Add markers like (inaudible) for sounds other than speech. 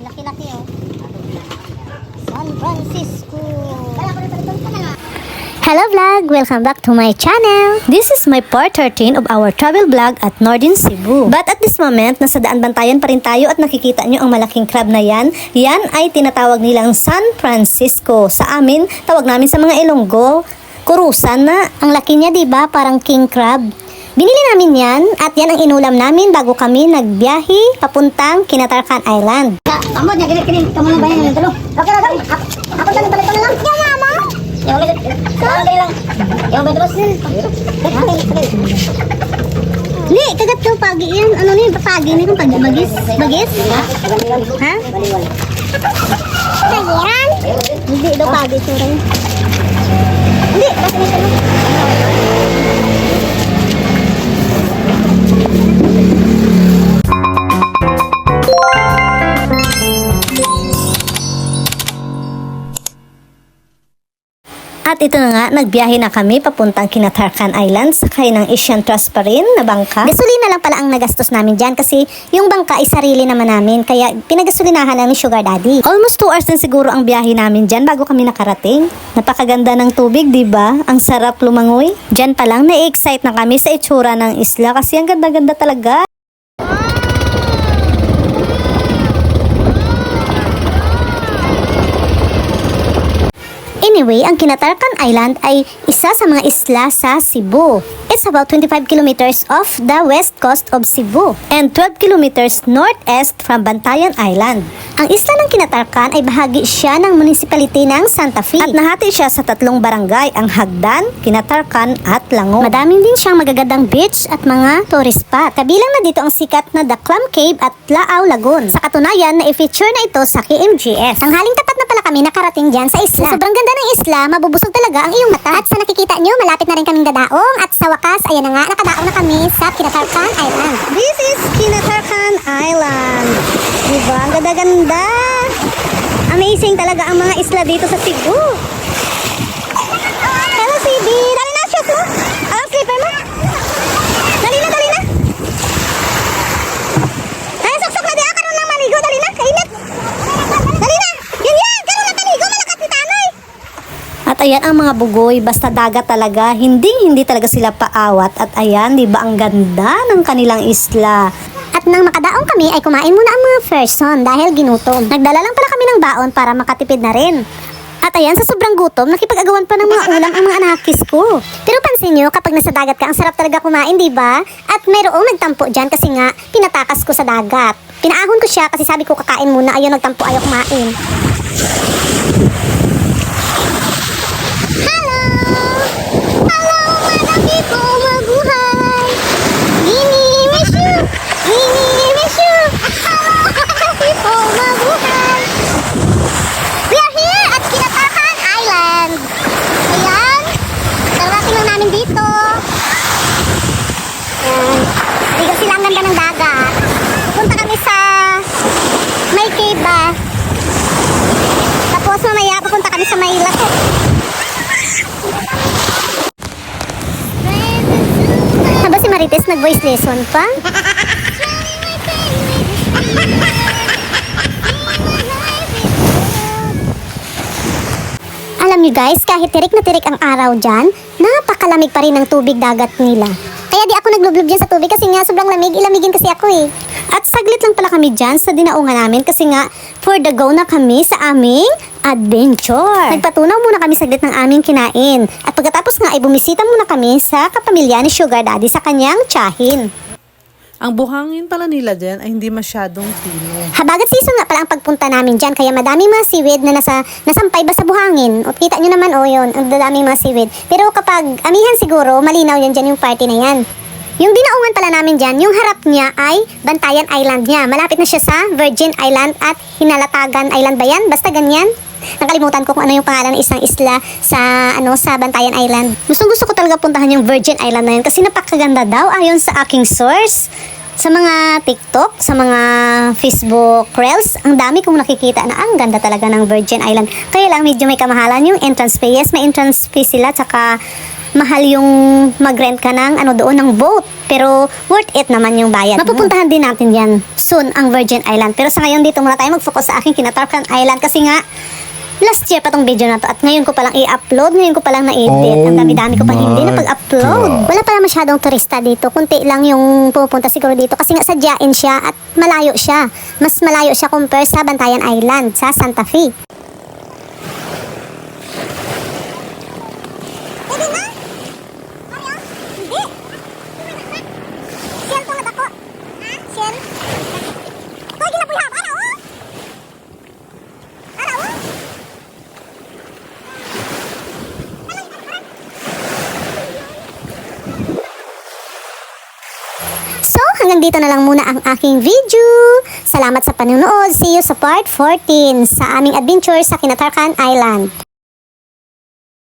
Laki-laki oh. San Francisco. Hello vlog! Welcome back to my channel! This is my part 13 of our travel vlog at Northern Cebu. But at this moment, nasa daan bantayan pa rin tayo at nakikita nyo ang malaking crab na yan. Yan ay tinatawag nilang San Francisco. Sa amin, tawag namin sa mga Ilonggo, kurusan na. Ang laki niya, di ba? Parang king crab. Binili namin yan at yan ang inulam namin bago kami nagbiyahe papuntang Kinatarkan Island. Kamu niya gini kini kamu lang bayan ng tulo. Okay na dali. Ako dali balik ko na lang. Ya mama. Yung ulit. Kamu dali lang. Yung ba terus? Hindi, kagat ko pagi yan. Ano ni, pagi ni kung pagi bagis. Bagis? Ha? Pagiran? Hindi daw pagi yun. Hindi, basta nito lang. At ito na nga, nagbiyahe na kami papuntang Kinatarkan Island sakay ng Asian Trust pa rin na bangka. Gasolina lang pala ang nagastos namin dyan kasi yung bangka ay sarili naman namin kaya pinagasolinahan lang ni Sugar Daddy. Almost 2 hours din siguro ang biyahe namin dyan bago kami nakarating. Napakaganda ng tubig, di ba? Ang sarap lumangoy. Dyan pa lang na-excite na kami sa itsura ng isla kasi ang ganda-ganda talaga. Anyway, ang Kinatarkan Island ay isa sa mga isla sa Cebu. It's about 25 kilometers off the west coast of Cebu and 12 kilometers northeast from Bantayan Island. Ang isla ng Kinatarkan ay bahagi siya ng municipality ng Santa Fe at nahati siya sa tatlong barangay, ang Hagdan, Kinatarkan at Lango. Madaming din siyang magagandang beach at mga tourist spot. Kabilang na dito ang sikat na Clam Cave at Lao Lagoon. Sa katunayan, na-feature na ito sa KMGS. Ang haling tapat na kami nakarating dyan sa isla. Sobrang ganda ng isla, mabubusog talaga ang iyong mata. At sa nakikita nyo, malapit na rin kaming dadaong. At sa wakas, ayan na nga, nakadaong na kami sa Kinatarkan Island. This is Kinatarkan Island. Diba? Ang ganda-ganda. Amazing talaga ang mga isla dito sa Cebu. Hello, CB. Dali na, shoot mo. Ang slipper mo. Dali na, dali na. Ay, sok-sok na di. Ah, karoon lang maligo. Dali na, kainit. Dali na. Yan yan. Karoon na maligo. Malakas ni tanay. Ayan ang mga bugoy, basta dagat talaga, hindi hindi talaga sila paawat. At ayan, di ba ang ganda ng kanilang isla. At nang makadaong kami ay kumain muna ang mga person dahil ginutom. Nagdala lang pala kami ng baon para makatipid na rin. At ayan, sa sobrang gutom, nakipag-agawan pa ng mga ulam ang mga anakis ko. Pero pansin nyo, kapag nasa dagat ka, ang sarap talaga kumain, di ba? At mayroong nagtampo dyan kasi nga, pinatakas ko sa dagat. Pinaahon ko siya kasi sabi ko kakain muna, ayaw nagtampo, ayaw kumain. (laughs) may cave ba? Tapos mamaya pupunta kami sa may lakot. Marites nag-voice lesson pa? Alam niyo guys, kahit tirik na tirik ang araw dyan, napakalamig pa rin ang tubig dagat nila. Kaya di ako naglublob dyan sa tubig kasi nga sobrang lamig, ilamigin kasi ako eh. At saglit lang pala kami dyan sa dinaungan namin kasi nga for the go na kami sa aming adventure. Nagpatunaw muna kami saglit ng aming kinain. At pagkatapos nga ay bumisita muna kami sa kapamilya ni Sugar Daddy sa kanyang tsahin. Ang buhangin pala nila dyan ay hindi masyadong pino. Habagat season nga pala ang pagpunta namin dyan, kaya madami mga seaweed na nasa, nasampay ba sa buhangin. O kita nyo naman, o yun, ang dadaming mga seaweed. Pero kapag amihan siguro, malinaw yan dyan yung party na yan. Yung dinaungan pala namin dyan, yung harap niya ay Bantayan Island niya. Malapit na siya sa Virgin Island at Hinalatagan Island ba yan? Basta ganyan. Nakalimutan ko kung ano yung pangalan ng isang isla sa ano sa Bantayan Island. Gustong gusto ko talaga puntahan yung Virgin Island na yun kasi napakaganda daw ayon sa aking source. Sa mga TikTok, sa mga Facebook Reels, ang dami kong nakikita na ang ganda talaga ng Virgin Island. Kaya lang medyo may kamahalan yung entrance fee. Yes, may entrance fee sila, tsaka mahal yung mag-rent ka ng ano doon ng boat. Pero worth it naman yung bayad Mapupuntahan din natin yan soon ang Virgin Island. Pero sa ngayon dito muna tayo mag-focus sa aking kinatarkan Island kasi nga last year pa tong video na to at ngayon ko palang i-upload, ngayon ko palang na-edit. Oh ang dami-dami ko pang hindi na pag-upload. Wala pala masyadong turista dito. Kunti lang yung pupunta siguro dito kasi nga sadyain siya at malayo siya. Mas malayo siya compare sa Bantayan Island sa Santa Fe. So, hanggang dito na lang muna ang aking video. Salamat sa panonood. See you sa part 14 sa aming adventure sa Kinatarkan Island.